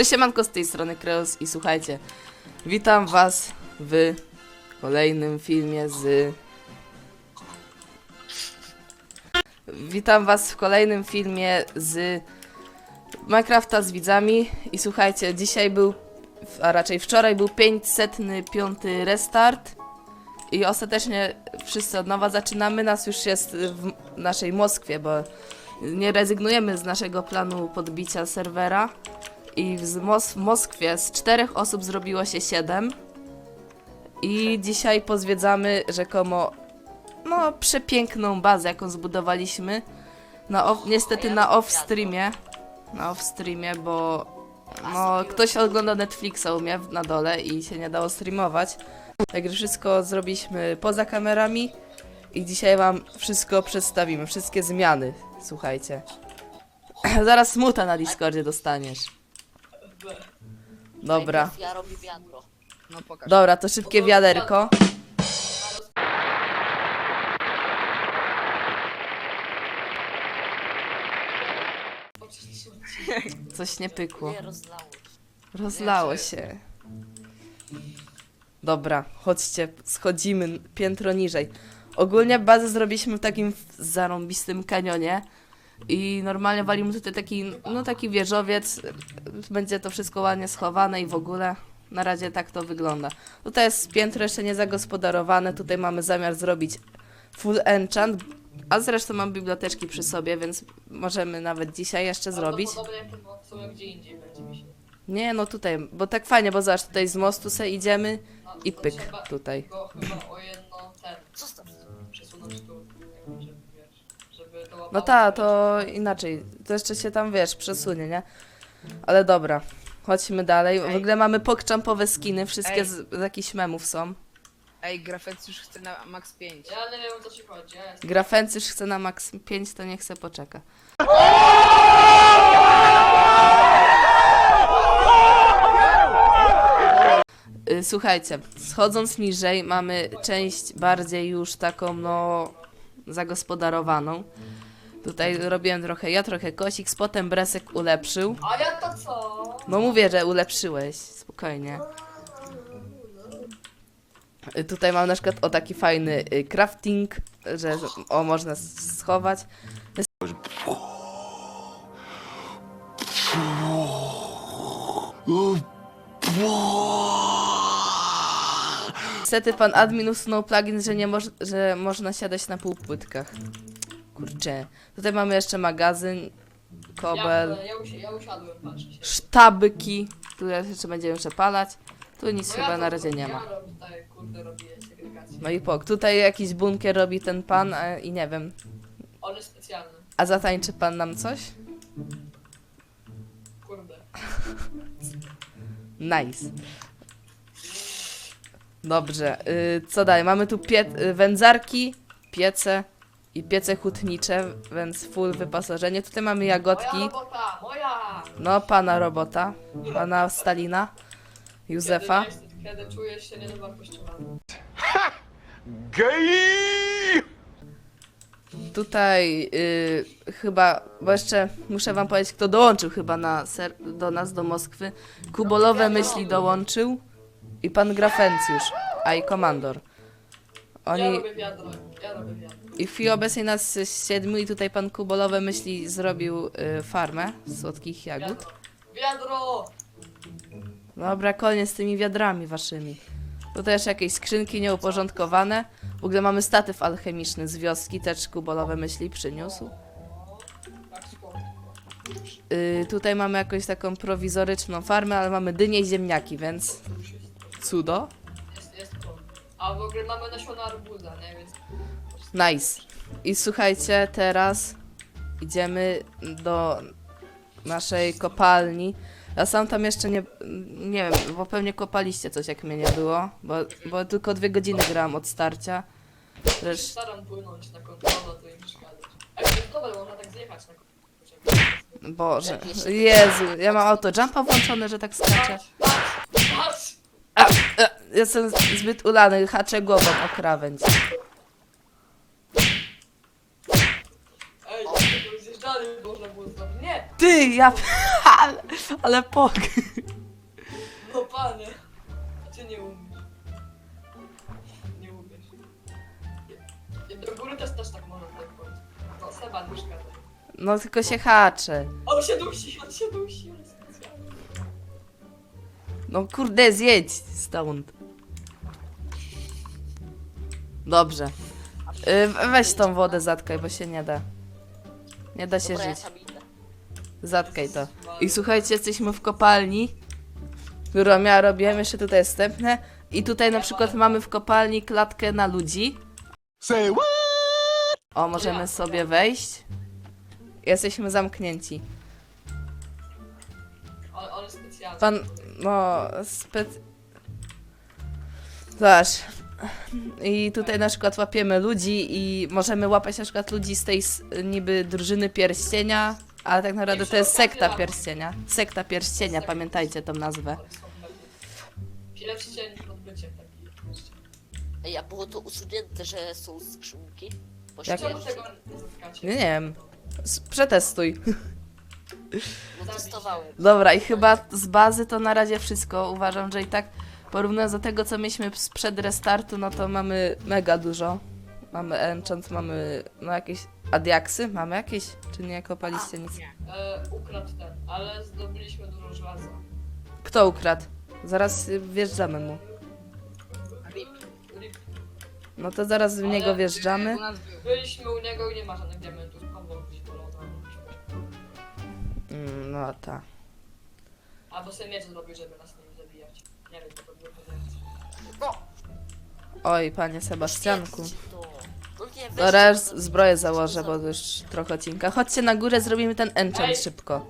Cześć, siemanko z tej strony Kreos i słuchajcie, witam was w kolejnym filmie z... Witam was w kolejnym filmie z Minecrafta z widzami i słuchajcie, dzisiaj był, a raczej wczoraj był 505 restart i ostatecznie wszyscy od nowa zaczynamy, nas już jest w naszej Moskwie, bo nie rezygnujemy z naszego planu podbicia serwera. I w, Mos- w Moskwie z czterech osób zrobiło się siedem. I dzisiaj pozwiedzamy rzekomo no przepiękną bazę, jaką zbudowaliśmy. Na niestety na off-streamie. Na off-streamie, bo no, ktoś ogląda Netflixa u mnie na dole i się nie dało streamować. Także wszystko zrobiliśmy poza kamerami. I dzisiaj wam wszystko przedstawimy, wszystkie zmiany. Słuchajcie. Zaraz smuta na Discordzie dostaniesz. Dobra. Ja robię wiadro. No pokaż. Dobra, to szybkie wiaderko. Coś nie pykło. Nie rozlało. Rozlało się. Dobra, chodźcie, schodzimy piętro niżej. Ogólnie bazę zrobiliśmy w takim zarąbistym kanionie. I normalnie walimy tutaj taki, no taki wieżowiec. Będzie to wszystko ładnie schowane i w ogóle. Na razie tak to wygląda. Tutaj jest piętro jeszcze nie zagospodarowane. Tutaj mamy zamiar zrobić full enchant. A zresztą mam biblioteczki przy sobie, więc możemy nawet dzisiaj jeszcze zrobić. Prawdopodobnie chyba sobie gdzie indziej będzie mi się. Nie, no tutaj, bo tak fajnie, bo zobacz, tutaj z mostu se idziemy No, i pyk, tutaj. Go chyba o jedno No ta, to inaczej, to jeszcze się tam, wiesz, przesunie, nie? Ale dobra, chodźmy dalej. W Ej. ogóle mamy pokczampowe skiny, wszystkie Ej. z, z jakichś memów są. Ej, Grafec już chce na max 5. Ja nie wiem o co ci chodzi, ja jestem... Grafencysz chce na max 5, to niech se poczeka. Y, Słuchajcie, schodząc niżej mamy część bardziej już taką, no, zagospodarowaną. Tutaj robiłem trochę ja, trochę kosik, potem Bresek ulepszył. A ja to co? No mówię, że ulepszyłeś, spokojnie. Tutaj mam na przykład o taki fajny y, crafting, że o można schować. Niestety pan admin usunął plugin, że nie moż- że można siadać na półpłytkach. Kurczę. Tutaj mamy jeszcze magazyn, kobel Ja, ja, usi ja usiadłem, patrzcie się. sztabki, które jeszcze będziemy przepalać. Tu nic No chyba na razie nie ma. Ja robię tutaj, kurde, robię segregację. No i pok. Tutaj jakiś bunkier robi ten pan a, i nie wiem. On jest specjalny, A zatańczy pan nam coś? kurde. Nice. Dobrze. Y, co dalej? Mamy tu pie- y, wędzarki, piece i piece hutnicze, więc full wyposażenie. Tutaj mamy Moja jagodki. robota, moja! No, pana robota. Pana Stalina. Józefa. Kiedy, kiedy czujesz się niedowartościowany. Tutaj y, chyba, bo jeszcze muszę wam powiedzieć, kto dołączył chyba na ser- do nas, do Moskwy. Kubolowe myśli dołączył i pan Grafencjusz, a i komandor. Ja Oni robię wiadro, ja robię wiadro. i w chwili obecnej nas siedmiu i tutaj pan Kubolowe myśli zrobił y, farmę słodkich jagód. Wiadro! Wiadro! Dobra, koniec z tymi wiadrami waszymi. Tutaj jeszcze jakieś skrzynki nieuporządkowane. W ogóle mamy statyw alchemiczny z wioski, też Kubolowe myśli przyniósł. Tak. Y, tutaj mamy jakąś taką prowizoryczną farmę, ale mamy dynie i ziemniaki, więc cudo. A w ogóle mamy nasiona arbuza, nie? Więc Nice. I słuchajcie, teraz idziemy do naszej kopalni. Ja sam tam jeszcze nie, nie wiem, bo pewnie kopaliście coś jak mnie nie było, bo, bo tylko dwie godziny grałam od starcia. Zresztą staram płynąć na kontrolę, to im przeszkadzać. To można tak zjechać na kontrolę. Boże, Jezu, ja mam auto jumpa włączone, że tak skaczę. Patrz, patrz, patrz! Jestem zbyt ulany, haczę głową o krawędź. Ej, tego zjeżdżali można było zrobić. Nie! Ty, ja... Ale, ale pok... Normalnie. A ty nie umiesz. Nie umiesz. I do góry też, też tak można tak powiedzieć. No, Seba nie szkoda. No tylko się hacze. On się dusi, on się dusi, on jest specjalny. No kurde, zjedź stąd. Dobrze. Y, weź tą wodę zatkaj, bo się nie da. Nie da się Dobra, ja żyć. idę. Zatkaj to. I słuchajcie, jesteśmy w kopalni, którą ja robiłem, jeszcze tutaj wstępne. I tutaj na przykład mamy w kopalni klatkę na ludzi. Say what? O, możemy sobie wejść. Jesteśmy zamknięci. On, on. Pan, no, spec... Zobacz. I tutaj na przykład łapiemy ludzi i możemy łapać na przykład ludzi z tej s- niby drużyny pierścienia, ale tak naprawdę to jest sekta pierścienia. Sekta pierścienia, pamiętajcie tą nazwę. Niż odbycie taki. Ej, a było to usunięte, że są skrzynki? Jak- Czemu tego nie zatkacie? Nie, nie wiem. S- Przetestuj. No testowałem. Dobra, i chyba z bazy to na razie wszystko. Uważam, że i tak porównując do tego, co mieliśmy sprzed restartu, no to mamy mega dużo. Mamy enchant, mamy no jakieś adiaksy, mamy jakieś? Czy nie kopaliście nic? Nie. E, ukradł ten, ale zdobyliśmy dużo żelaza. Kto ukradł? Zaraz y, wjeżdżamy mu. Rip. Rip. No to zaraz w niego wjeżdżamy. U nas był. Byliśmy u niego i nie ma żadnych diamentów. Albo gdzieś polona. Mm, no ta. Albo sobie miecz zrobił, żeby nas nie zabijać. Nie wiem, co to Oj, panie Sebastianku. No to- zbroję założę, bo to już trochę odcinka. Chodźcie na górę, zrobimy ten enchant Ej. szybko.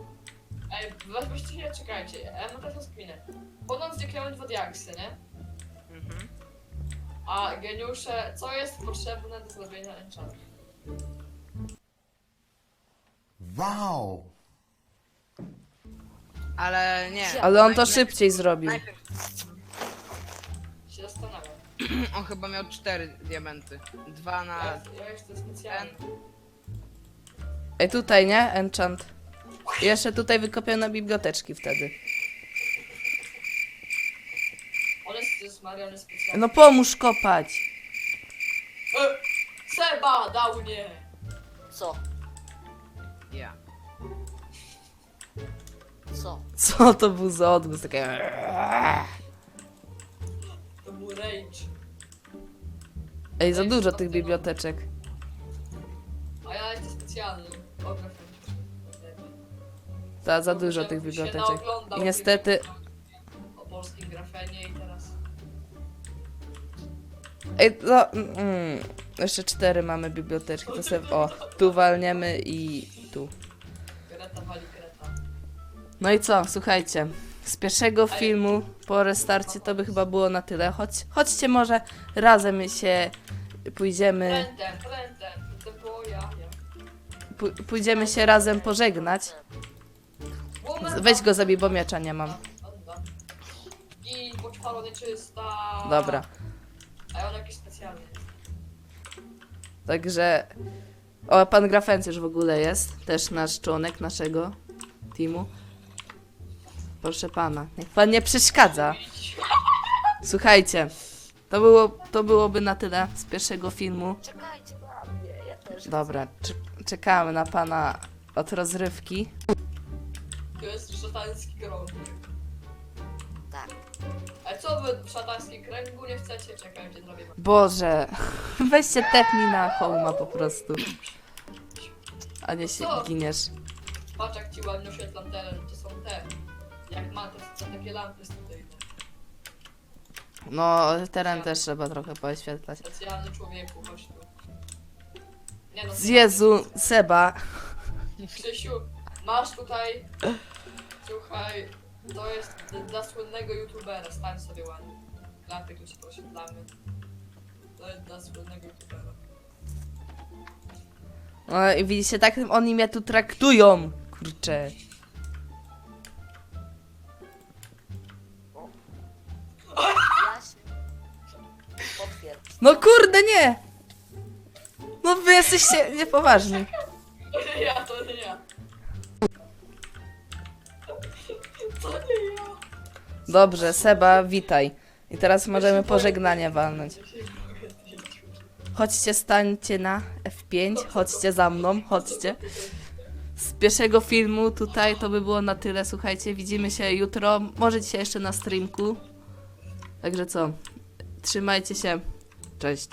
Ej, weź- weźcie, czekajcie. Ja mam taką spinę. Ponad zniknęły dwa diaksy, nie? Mhm. A geniusze, co jest potrzebne do zrobienia enchantu? Wow. Ale nie. Ale on to szybciej zrobił. Najpierw Się. on chyba miał cztery diamenty. Dwa na... Ja, jestem specjalny. Ej, tutaj, nie? Enchant. I Jeszcze tutaj wykopię na biblioteczki wtedy. On jest, jest Marian jest specjalny. No pomóż kopać. E, Seba dał nie! Co? Ja. Co? Co to był za odgłos? Takie... To był rage. Ej, za dużo tych biblioteczek. A ja jestem specjalny. Ta, za dużo tych biblioteczek. I niestety... O polskim grafenie i teraz... Ej, no... Mm, jeszcze cztery mamy biblioteczki, to sobie... O, tu walniemy i tu. Greta wali Greta. No i co, słuchajcie. Z pierwszego filmu po restarcie to by chyba było na tyle. Chodź, chodźcie może razem się pójdziemy. To było ja, ja. pó- pójdziemy się razem pożegnać. Weź go zabij, bo miecza nie mam. I nieczysta. Dobra. A on jakiś specjalny. Także. O, pan Grafencjusz w ogóle jest. Też nasz członek naszego teamu. Proszę pana. Niech pan nie przeszkadza. Słuchajcie. To, było, to byłoby na tyle z pierwszego filmu. Czekajcie na mnie, ja też Dobra, cze- czekamy na pana od rozrywki. To jest szatański krąg. Tak. A co wy w szatańskim kręgu nie chcecie? Czekajcie, zrobię. Boże, weźcie tepnij na hołma po prostu. A nie się giniesz. Patrz jak ci ładnie oświetlam teren, to są te. Jak ma te, te takie lampy z tutaj. No, teren też trzeba trochę poświetlać. Specjalny człowieku, chodź tu. Nie no, Jezu, Seba. Krzysiu, masz tutaj. Słuchaj, to jest d- dla słynnego youtubera, stań sobie ładnie. Lampy tu ci poświetlamy. To jest dla słynnego youtubera. No i widzicie, tak oni mnie tu traktują. Kurczę. No kurde, nie! No wy jesteście niepoważni. To nie ja, to nie ja. To nie ja. Dobrze, Seba, witaj. I teraz możemy pożegnanie walnąć. Chodźcie, stańcie na F5, chodźcie za mną, chodźcie. Z pierwszego filmu tutaj to by było na tyle, słuchajcie, widzimy się jutro, może dzisiaj jeszcze na streamku. Także co, trzymajcie się, cześć.